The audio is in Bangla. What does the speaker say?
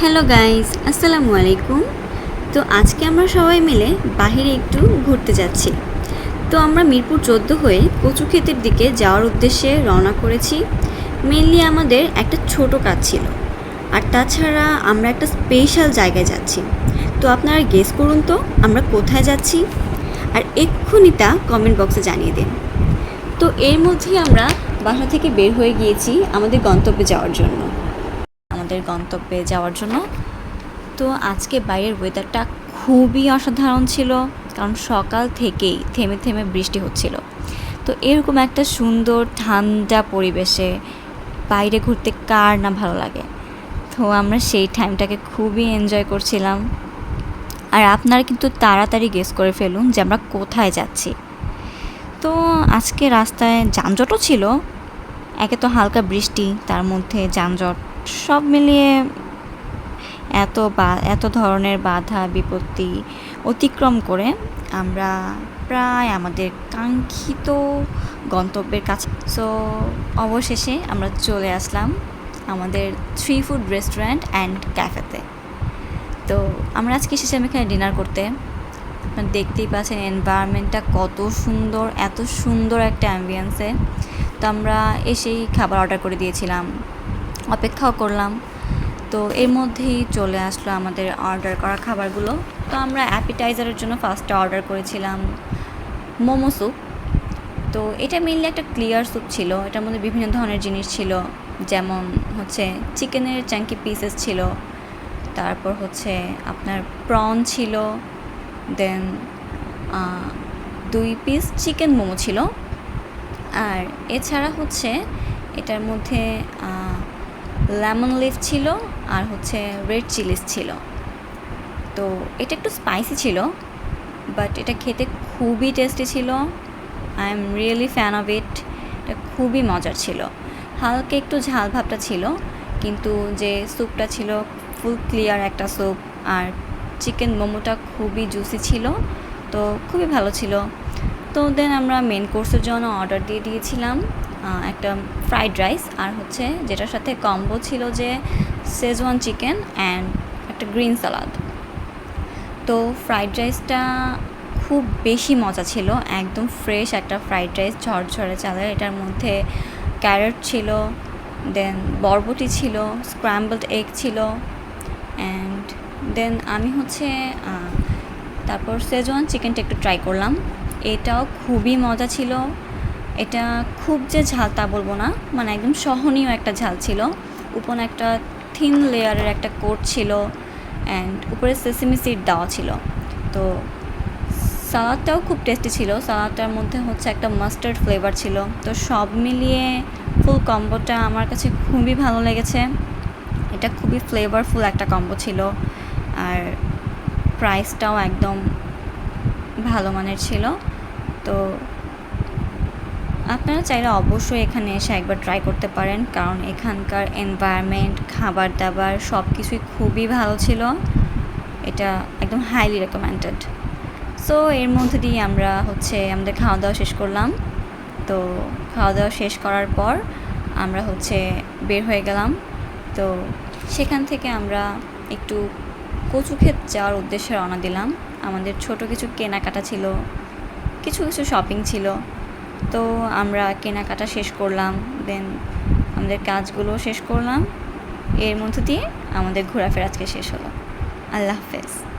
হ্যালো গাইস, আসসালামু আলাইকুম। তো আজকে আমরা সবাই মিলে বাহিরে একটু ঘুরতে যাচ্ছি। তো আমরা মিরপুর চোদ্দ হয়ে কচু ক্ষেতের দিকে যাওয়ার উদ্দেশ্যে রওনা করেছি। মেনলি আমাদের একটা ছোট কাজ ছিল। আর তাছাড়া আমরা একটা স্পেশাল জায়গায় যাচ্ছি। তো আপনারা গেস করুন তো, আমরা কোথায় যাচ্ছি? আর এক্ষুনি তা কমেন্ট বক্সে জানিয়ে দিন। তো এর মধ্যেই আমরা বাসা থেকে বের হয়ে গিয়েছি আমাদের গন্তব্যে যাওয়ার জন্য। আমাদের গন্তব্যে যাওয়ার জন্য। তো আজকে বাইরের ওয়েদারটা খুবই অসাধারণ ছিল, কারণ সকাল থেকেই থেমে থেমে বৃষ্টি হচ্ছিল। তো এরকম একটা সুন্দর ঠান্ডা পরিবেশে বাইরে ঘুরতে কার না ভালো লাগে? তো আমরা সেই টাইমটাকে খুবই এনজয় করছিলাম। আর আপনারা কিন্তু তাড়াতাড়ি গেস করে ফেলুন যে আমরা কোথায় যাচ্ছি। তো আজকে রাস্তায় যানজটও ছিল, একে তো হালকা বৃষ্টি, তার মধ্যে যানজট সব মিলিয়ে এত বা, এত ধরনের বাধা, বিপত্তি অতিক্রম করে আমরা প্রায় আমাদের কাঙ্ক্ষিত গন্তব্যের কাছে সো অবশেষে আমরা চলে আসলাম আমাদের থ্রি ফুড রেস্টুরেন্ট অ্যান্ড ক্যাফেতে তো আমরা আজকে এসেছিলাম এখানে ডিনার করতে। আপনারা দেখতেই পাচ্ছেন এনভায়রনমেন্টটা কত সুন্দর, এত সুন্দর একটা অ্যাম্বিয়েন্সে তো আমরা এসেই খাবার অর্ডার করে দিয়েছিলাম। অপেক্ষাও করলাম। তো এর মধ্যেই চলে আসলো আমাদের অর্ডার করা খাবারগুলো। তো আমরা অ্যাপিটাইজারের জন্য ফার্স্টে অর্ডার করেছিলাম মোমো স্যুপ তো এটা মেনলি একটা ক্লিয়ার স্যুপ ছিল। এটার মধ্যে বিভিন্ন ধরনের জিনিস ছিল। যেমন হচ্ছে চিকেনের চ্যাঙ্কি পিসেস ছিল। তারপর হচ্ছে আপনার প্রন ছিল। দেন দুই পিস চিকেন মোমো ছিল। আর এছাড়া হচ্ছে এটার মধ্যে লেমন লিফ ছিল আর হচ্ছে রেড চিলিস ছিল। তো এটা একটু স্পাইসি ছিল বাট এটা খেতে খুবই টেস্টি ছিল। I am really fan of it এটা খুবই মজার ছিল। হালকা একটু ঝাল ভাবটা ছিল, কিন্তু যে স্যুপটা ছিল ফুল ক্লিয়ার একটা স্যুপ আর চিকেন মোমোটা খুবই জুসি ছিল, তো খুবই ভালো ছিল। তো দেন আমরা মেন কোর্সের জন্য অর্ডার দিয়ে দিয়েছিলাম। একটা ফ্রাইড রাইস আর হচ্ছে যেটার সাথে কম্বো ছিল যে শেজওয়ান চিকেন অ্যান্ড একটা গ্রিন সালাদ তো ফ্রাইড রাইসটা খুব বেশি মজা ছিল, একদম ফ্রেশ একটা ফ্রাইড রাইস ঝরঝরে চালের, এটার মধ্যে ক্যারট ছিল দেন বরবটি ছিল স্ক্র্যাম্বলড এগ ছিল অ্যান্ড দেন আমি হচ্ছে তারপর সেজওয়ান চিকেনটা একটু ট্রাই করলাম। এটাও খুবই মজা ছিল। এটা খুব যে ঝাল তা বলব না মানে একদম সহনীয় একটা ঝাল ছিল। উপরে একটা থিন লেয়ারের একটা কোট ছিল অ্যান্ড উপরে সেসিমি সিড দেওয়া ছিল। তো সালাদটাও খুব টেস্টি ছিল সালাদটার মধ্যে হচ্ছে একটা মাস্টার্ড ফ্লেভার ছিল। তো সব মিলিয়ে ফুল কম্বোটা আমার কাছে খুবই ভালো লেগেছে। এটা খুবই ফ্লেভারফুল একটা কম্বো ছিল আর প্রাইসটাও একদম ভালো মানের ছিল। তো আপনারা চাইলে অবশ্যই এখানে এসে একবার ট্রাই করতে পারেন, কারণ এখানকার এনভায়রনমেন্ট খাবার দাবার সব কিছুই খুবই ভালো ছিল। এটা একদম হাইলি রেকমেন্ডেড সো এর মধ্যে দিয়ে আমরা হচ্ছে আমাদের খাওয়া দাওয়া শেষ করলাম। তো খাওয়া দাওয়া শেষ করার পর আমরা হচ্ছে বের হয়ে গেলাম। তো, সেখান থেকে আমরা একটু কচু ক্ষেত যাওয়ার উদ্দেশ্যে রওনা দিলাম। আমাদের ছোট কিছু কেনাকাটা ছিল, কিছু কিছু শপিং ছিল। তো আমরা কেনাকাটা শেষ করলাম দেন আমাদের কাজগুলো শেষ করলাম। এর মধ্য দিয়ে আমাদের ঘোরাফেরা আজকে শেষ হলো। আল্লাহ হাফেজ।